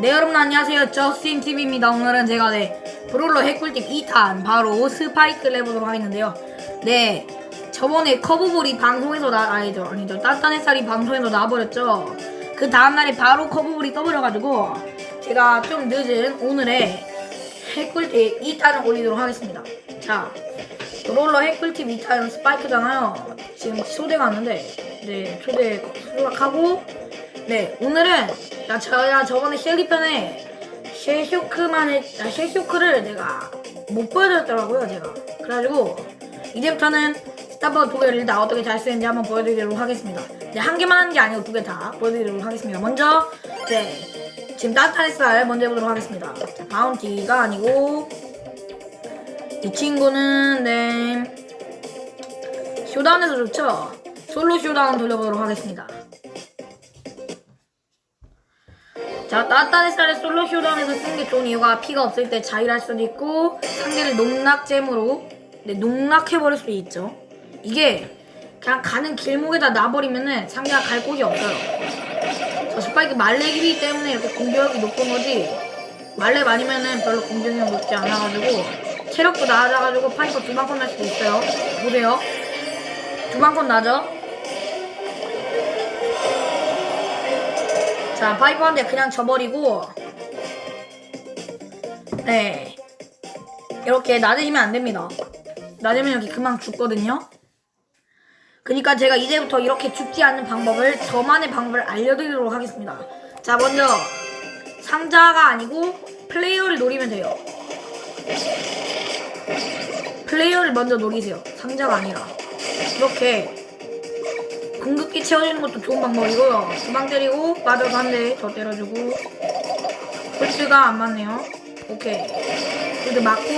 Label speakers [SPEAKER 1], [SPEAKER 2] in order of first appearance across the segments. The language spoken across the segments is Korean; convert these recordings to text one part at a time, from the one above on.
[SPEAKER 1] 네 여러분 안녕하세요. 저스틴TV입니다. 오늘은 제가 네 브롤러 핵꿀팁 2탄 바로 스파이크를 해보도록 하겠는데요. 네 저번에 커브볼이 방송에서 나 아니죠 아니죠. 따뜻한 햇살이 방송에서 나와버렸죠. 그 다음날에 바로 커브볼이 떠버려가지고 제가 좀 늦은 오늘의 핵꿀팁 2탄을 올리도록 하겠습니다. 자 브롤러 핵꿀팁 2탄 스파이크잖아요. 지금 초대가 왔는데 네 초대 수락하고 네 오늘은 나 저야 저번에 셸리 편에 쉘쇼크만 했, 아, 쉘쇼크를 내가 못 보여드렸더라고요 제가. 그래가지고 이제부터는 스타버 두 개를 다 어떻게 잘 쓰는지 한번 보여드리도록 하겠습니다. 네, 한 개만 하는 게 아니고 두 개 다 보여드리도록 하겠습니다. 먼저 네 지금 따뜻한 햇살 먼저 해보도록 하겠습니다 자, 바운티가 아니고 이 친구는 네 쇼다운에서 좋죠 솔로 쇼다운 돌려보도록 하겠습니다 자, 따뜻한 햇살에 솔로 쇼다운에서 쓰는 게 좋은 이유가 피가 없을 때 자일할 수도 있고 상대를 농락잼으로 네, 농락해버릴 수도 있죠. 이게 그냥 가는 길목에다 놔버리면은 상대가 갈 곳이 없어요. 저 스파이크 말레기이기 때문에 이렇게 공격력이 높은 거지 말렙 아니면은 별로 공격력 높지 않아가지고 체력도 낮아가지고 파이퍼 두 방 컷 날 수도 있어요. 보세요. 두 방 컷 나죠? 자, 파이퍼한테 그냥 져버리고, 네. 이렇게 나대시면 안 됩니다. 나대면 여기 금방 죽거든요. 그니까 제가 이제부터 이렇게 죽지 않는 방법을, 저만의 방법을 알려드리도록 하겠습니다. 자, 먼저, 상자가 아니고, 플레이어를 노리면 돼요. 플레이어를 먼저 노리세요. 상자가 아니라. 이렇게, 궁극기 채워주는 것도 좋은 방법이고요. 두방 때리고 맞아서 한대더 때려주고 홀트가 안 맞네요. 오케이. 홀트 맞고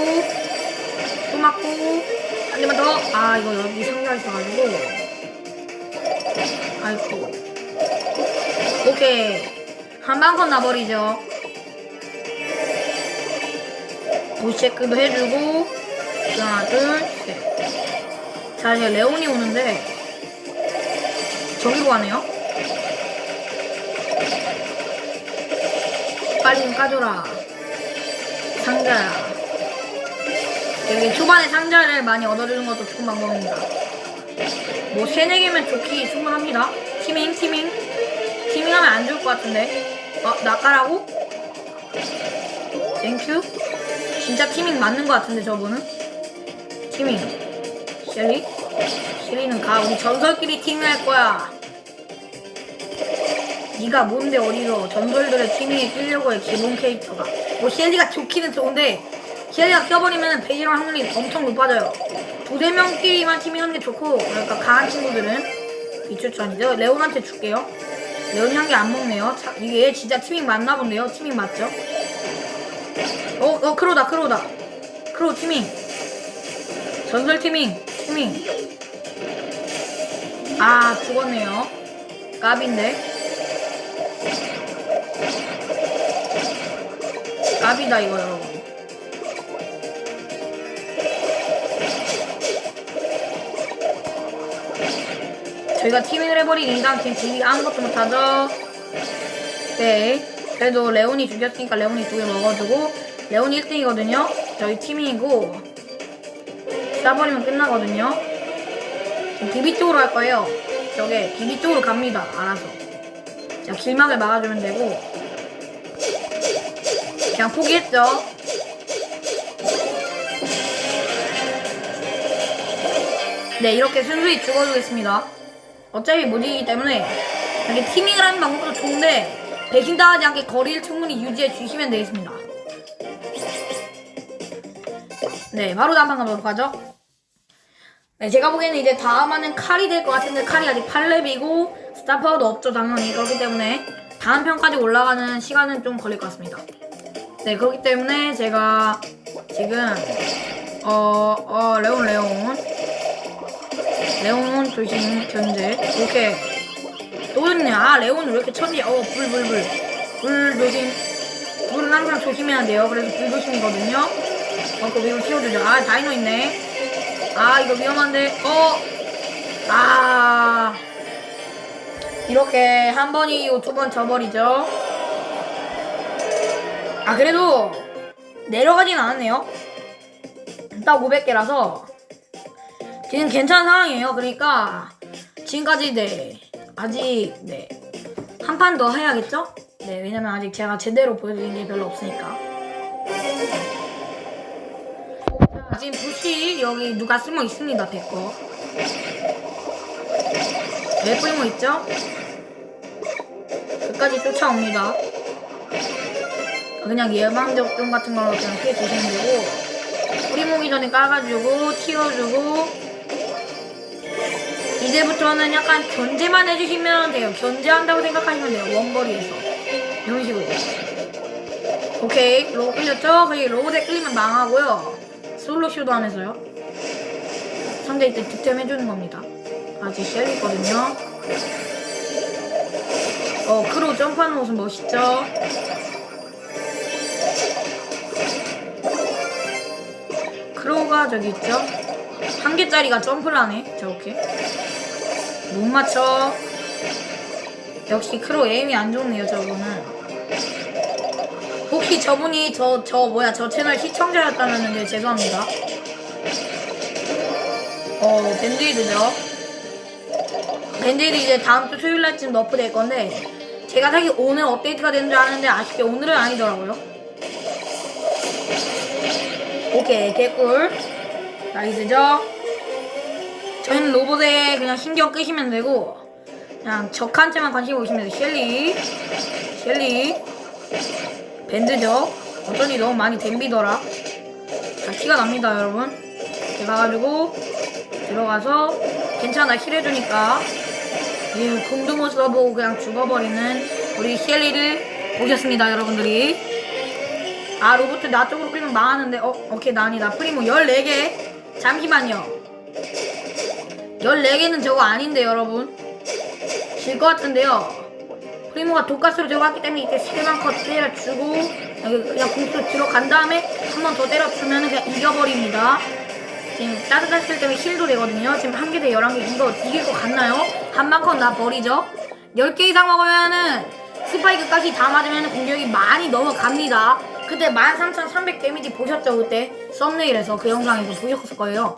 [SPEAKER 1] 또 맞고 한 대만 더. 아 이거 여기 상자 있어가지고 아이고. 오케이. 한 방컷 나버리죠. 부시체크도 해주고 하나 둘 셋. 자 이제 레온이 오는데 저기로 가네요. 빨리 좀 까줘라. 상자야. 여기 초반에 상자를 많이 얻어주는 것도 좋은 방법입니다. 뭐 세네 개면 좋기 충분합니다. 티밍, 티밍. 티밍하면 안 좋을 것 같은데. 어, 나까라고? 땡큐. 진짜 티밍 맞는 것 같은데 저분은? 티밍. 셸리? 셸리는 가. 우리 전설끼리 팀할 거야. 네가 뭔데 어디서 전설들의 팀에 끼려고 해 기본 캐릭터가 뭐 셸리가 좋기는 좋은데 셸리가 껴버리면 베이지랑 확률이 엄청 높아져요. 두세 명끼리만 팀밍하는 게 좋고 그러니까 강한 친구들은 비추천이죠. 레온한테 줄게요. 레온이 한 개 안 먹네요. 자, 이게 진짜 팀밍 맞나 본데요? 팀밍 맞죠? 어, 어 크로다 크로다. 크로 팀밍 전설 팀밍 팀밍 아 죽었네요. 까비인데. 까비다 이거 여러분 저희가 티밍을 해버린 이상 지금 비비 아무것도 못하죠? 네. 그래도 레온이 죽였으니까 레온이 두 개 먹어주고 레온이 1등이거든요? 저희 티밍이고 쏴버리면 끝나거든요? 지금 비비 쪽으로 갈 거예요. 저게 비비 쪽으로 갑니다. 알아서. 자 길막을 막아주면 되고. 그냥 포기했죠. 네, 이렇게 순수히 죽어주겠습니다. 어차피 못이기 때문에 이렇게 티밍을 하는 방법도 좋은데 배신 당하지 않게 거리를 충분히 유지해 주시면 되겠습니다. 네, 바로 다음 판 가도록 하죠. 네, 제가 보기에는 이제 다음 화는 칼이 될 것 같은데 칼이 아직 8렙이고 스타파워도 없죠, 당연히. 그렇기 때문에 다음 편까지 올라가는 시간은 좀 걸릴 것 같습니다. 네, 그렇기 때문에 제가 지금 어, 어, 레온, 레온. 레온 조심, 견제. 오케이. 또 있네. 아, 레온 왜 이렇게 천지, 어, 불, 불, 불. 불 조심. 불은 항상 조심해야 돼요. 그래서 불 조심이거든요. 어, 그 위로 씌워주죠. 아, 다이노 있네. 아, 이거 위험한데. 어. 아. 이렇게 한 번이고 두 번 져버리죠. 아 그래도 내려가진 않았네요. 딱 500개라서 지금 괜찮은 상황이에요. 그러니까 지금까지 네 아직 네 한 판 더 해야겠죠? 네 왜냐면 아직 제가 제대로 보여드린 게 별로 없으니까. 자, 지금 부시 여기 누가 숨어 있습니다. 백거. 왜 뿌리고 있죠? 끝까지 쫓아옵니다. 그냥 예방접종 같은 걸로 그냥 피해 주시면 되고 뿌리 모기 전에 까가지고 튀어주고 이제부터는 약간 견제만 해주시면 돼요. 견제한다고 생각하시면 돼요. 원거리에서 이런 식으로. 오케이 로봇 끌렸죠? 거기 로봇에 끌리면 망하고요. 솔로 슈도 하면서요. 상대 이때 득점해주는 겁니다. 아직 셀이거든요. 어, 크로우 점프하는 모습 멋있죠? 크로우가 저기 있죠? 한 개짜리가 점프를 하네, 저렇게. 못 맞춰. 역시 크로우 에임이 안 좋네요, 저분은. 혹시 저분이 저, 저, 뭐야, 저 채널 시청자였다면 죄송합니다. 어, 밴드이드죠? 밴드이드 이제 다음 주 수요일 날쯤 너프 될 건데, 제가 사실 오늘 업데이트가 되는 줄 아는데 아쉽게 오늘은 아니더라고요. 오케이, 개꿀. 나이스죠? 저희는 로봇에 그냥 신경 끄시면 되고, 그냥 적한테만 관심 보시면 돼요. 셸리. 셸리. 밴드죠? 어쩐지 너무 많이 댐비더라. 다 티가 납니다, 여러분. 이렇게 가가지고, 들어가서, 괜찮아, 힐해주니까. 예, 공두모 써보고 그냥 죽어버리는 우리 셸리를 보셨습니다, 여러분들이. 아, 로봇 나 쪽으로 끌면 망하는데, 어, 오케이, 나 아니다. 프리모 14개. 잠시만요. 14개는 저거 아닌데, 여러분. 질 것 같은데요. 프리모가 독가스로 들어갔기 때문에 이때 세만 컷 때려주고, 그냥 공수 들어간 다음에 한 번 더 때려주면 그냥 이겨버립니다. 지금 따뜻했을 때문에 힐도 되거든요. 지금 한 개대 11개 이거 이길 것 같나요? 한방 컷나 버리죠. 10개 이상 먹으면은 스파이크까지 다 맞으면 공격이 많이 넘어갑니다. 그때 13,300 데미지 보셨죠? 그때 썸네일에서 그 영상에서 보셨을 거예요.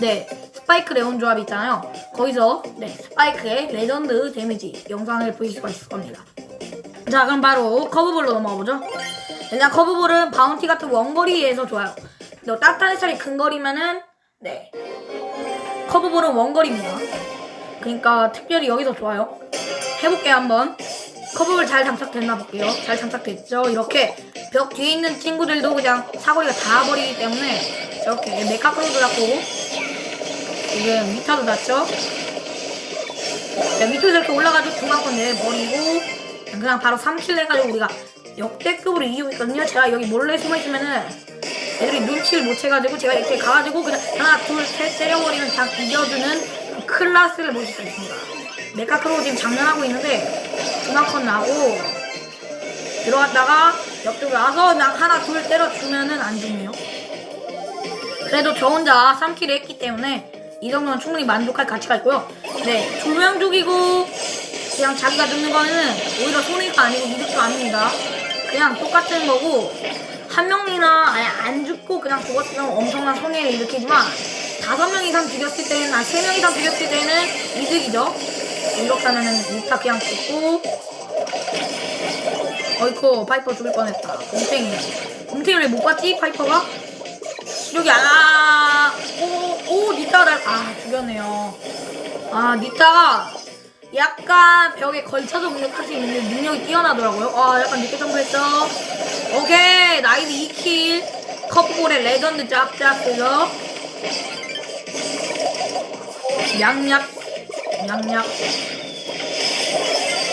[SPEAKER 1] 네, 스파이크 레온 조합 있잖아요. 거기서 네 스파이크의 레전드 데미지 영상을 보실 수가 있을 겁니다. 자, 그럼 바로 커브볼로 넘어가 보죠. 일단 커브볼은 바운티 같은 원거리에서 좋아요. 너 따뜻한 햇살이 근거리면은 네 커브볼은 원거리입니다. 그러니까 특별히 여기서 좋아요. 해볼게요 한번. 커브볼 잘 장착됐나 볼게요. 잘 장착됐죠? 이렇게 벽 뒤에 있는 친구들도 그냥 사거리가 다 버리기 때문에 저렇게 메카크로도 잡고 지금 미타도 났죠? 자, 밑으로 이렇게 올라가지고 중간권 내버리고 그냥 바로 3킬 해가지고 우리가 역대급으로 이기고 있거든요. 제가 여기 몰래 숨어있으면은 애들이 눈치를 못 채가지고 제가 이렇게 가가지고 그냥 하나 둘 셋 때려버리면 장 이겨주는 클라스를 보실 수 있습니다. 메카크로 지금 장난하고 있는데 중간권 나고 들어갔다가 옆쪽으로 와서 그냥 하나 둘 때려주면은 안 죽네요. 그래도 저 혼자 3킬을 했기 때문에 이 정도는 충분히 만족할 가치가 있고요. 네, 두 명 죽이고 그냥 자기가 죽는 거는 오히려 손해가 아니고 이득도 아닙니다. 그냥 똑같은 거고 한 명이나 아예 안 죽고 그냥 죽었으면 엄청난 손해를 일으키지만 다섯 명 이상 죽였을 때는 아 세명 이상 죽였을 때는 이득이죠. 이렇게 하면은 이타 그냥 죽고 어이코 파이퍼 죽을 뻔했다. 곰탱이. 곰탱이를 왜못 봤지 파이퍼가? 여기 아, 오, 오, 니타가 날, 아, 죽였네요. 아, 니타가 약간 벽에 걸쳐서 공격할 수 있는 능력이 뛰어나더라고요. 아, 약간 늦게 점프했죠. 오케이, 나이드 2킬. 커프볼의 레전드 짝짝 그죠? 양약, 양약.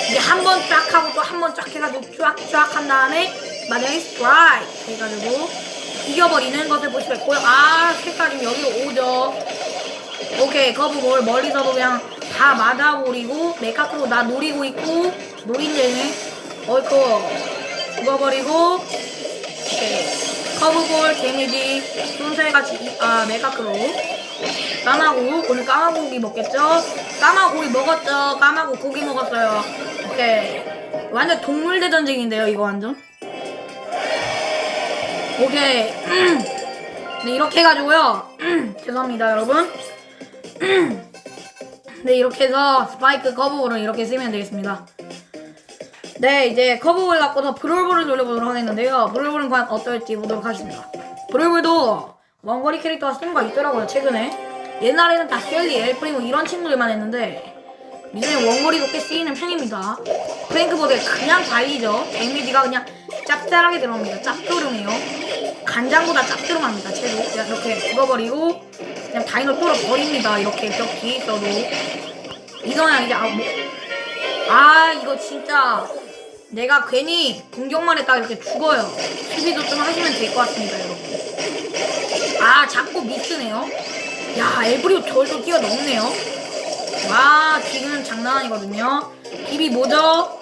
[SPEAKER 1] 이게 한 번 쫙 하고 또 한 번 쫙 해가지고 쫙쫙 한 다음에 마지막에 스트라이크 해가지고 이겨버리는 것을 볼 수가 있고요. 아, 색깔 지금 여기로 오죠. 오케이, 거부볼 멀리서도 그냥 다 맞아버리고 메카크로 나 노리고 있고 노린대네. 어이코 죽어버리고 오케이. 커브볼 데미지 순살같이 아 메카크로 까마고 오늘 까마고 고기 먹겠죠? 까마고 고기 먹었죠? 까마고 고기 먹었어요. 오케이. 완전 동물 대전쟁인데요, 이거 완전. 오케이. 네, 이렇게 해가지고요. 죄송합니다, 여러분. 네, 이렇게 해서 스파이크 커브볼을 이렇게 쓰면 되겠습니다. 네, 이제 커브볼 갖고서 브롤볼을 돌려보도록 하겠는데요. 브롤볼은 과연 어떨지 보도록 하겠습니다. 브롤볼도 원거리 캐릭터가 쓴거 있더라고요, 최근에. 옛날에는 다 셀리, 엘프리모 이런 친구들만 했는데, 요즘에 원거리도 꽤 쓰이는 편입니다. 프랭크보드에 그냥 달리죠. 데미지가 그냥 짭짤하게 들어옵니다. 짭조름해요. 간장보다 짭조름합니다. 채도 그냥 이렇게 죽어버리고 그냥 다이노 뚫어버립니다. 이렇게 벽 뒤에 있어도 이거는 이제 아, 뭐, 아 이거 진짜 내가 괜히 공격만 했다가 이렇게 죽어요. 수비도 좀 하시면 될 것 같습니다, 여러분. 아 자꾸 미스네요. 야 엘브리오 절도 뛰어넘네요. 와 지금 장난 아니거든요. 비비 뭐죠?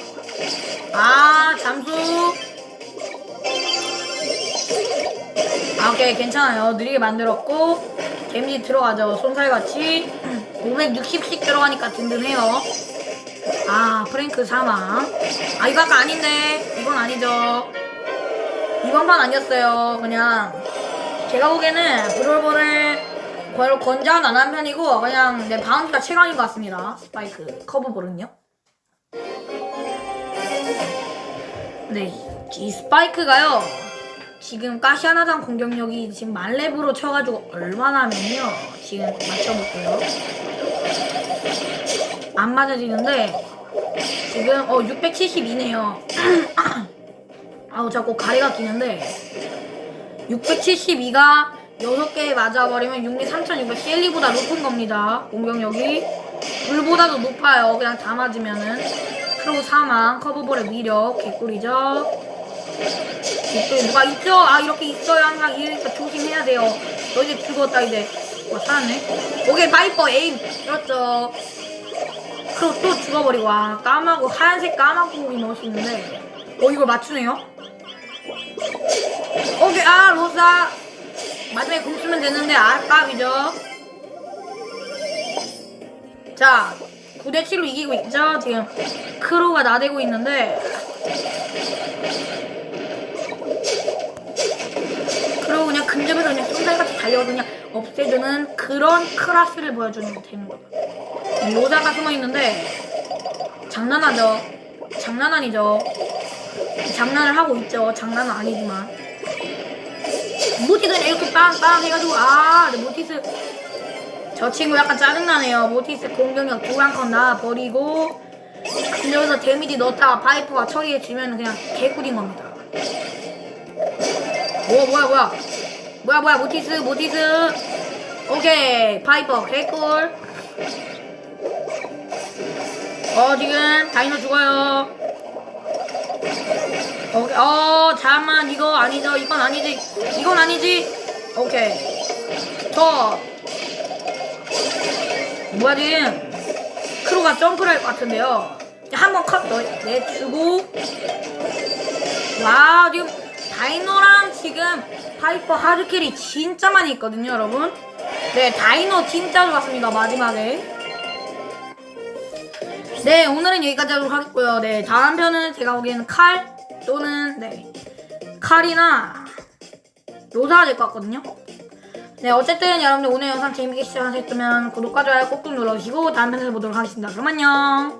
[SPEAKER 1] 아 잠수. 아, 오케이 괜찮아요. 느리게 만들었고 데미지 들어가죠. 손살같이 560씩 들어가니까 든든해요. 아 프랭크 사망. 아 이거 아까 아닌데 이건 아니죠. 이번 판 아니었어요. 그냥 제가 보기에는 브롤볼을 별로 권장 안한 편이고 그냥 내 바운스가 최강인 것 같습니다. 스파이크 커브볼은요. 네, 이 스파이크가요. 지금 가시아나장 공격력이 지금 만렙으로 쳐가지고 얼마나 하면요. 지금 맞춰볼게요. 안 맞아지는데 지금 어 672네요. 아우 자꾸 가래가 끼는데 672가 6개 맞아버리면 6리 3600 셀리보다 높은 겁니다. 공격력이. 불보다도 높아요. 그냥 다 맞으면은. 크로우 사망, 커브볼의 위력, 개꿀이죠. 또 누가 있죠? 아, 이렇게 있어요. 항상 이러니까 조심해야 돼요. 너 이제 죽었다, 이제. 와, 살았네. 오케이, 바이퍼 에임. 그렇죠. 크로우 또 죽어버리고. 와, 까마고, 하얀색 까마고 고기 먹을 수 있는데. 어, 이걸 맞추네요? 오케이, 아, 로사. 마지막에 공 쓰면 되는데 아깝이죠. 자, 9대 7로 이기고 있죠. 지금 크로가 나대고 있는데 크로우 그냥 근접에서 그냥 쏜살같이 달려서 그냥 없애주는 그런 클라스를 보여주는 거예요. 로자가 숨어 있는데 장난하죠. 장난 아니죠. 장난을 하고 있죠. 장난은 아니지만. 모티스는 이렇게 빵빵 해가지고 아, 네, 모티스. 저 친구 약간 짜증나네요. 모티스 공격력 두한컷 나버리고 근접에서 데미지 넣다가 파이퍼가 처리해주면 그냥 개꿀인 겁니다. 뭐 뭐야 뭐야. 뭐야 뭐야 모티스 모티스. 오케이 파이퍼 개꿀. 어 지금 다이노 죽어요 오케이. 어 잠만 이거 아니죠. 이건 아니지. 이건 아니지. 오케이. 저 뭐야 지금 크루가 점프를 할 것 같은데요. 한번 컷 넣- 내주고. 와 지금 다이노랑 지금 파이퍼 하드캐리 진짜 많이 있거든요 여러분. 네 다이노 진짜 좋았습니다 마지막에. 네 오늘은 여기까지 하도록 하겠고요. 네 다음 편은 제가 보기에는 칼 또는 네. 칼이나 로사가 될 것 같거든요. 네 어쨌든 여러분들 오늘 영상 재밌게 시청하셨다면 구독과 좋아요 꼭꼭 눌러주시고 다음 편에서 보도록 하겠습니다. 그럼 안녕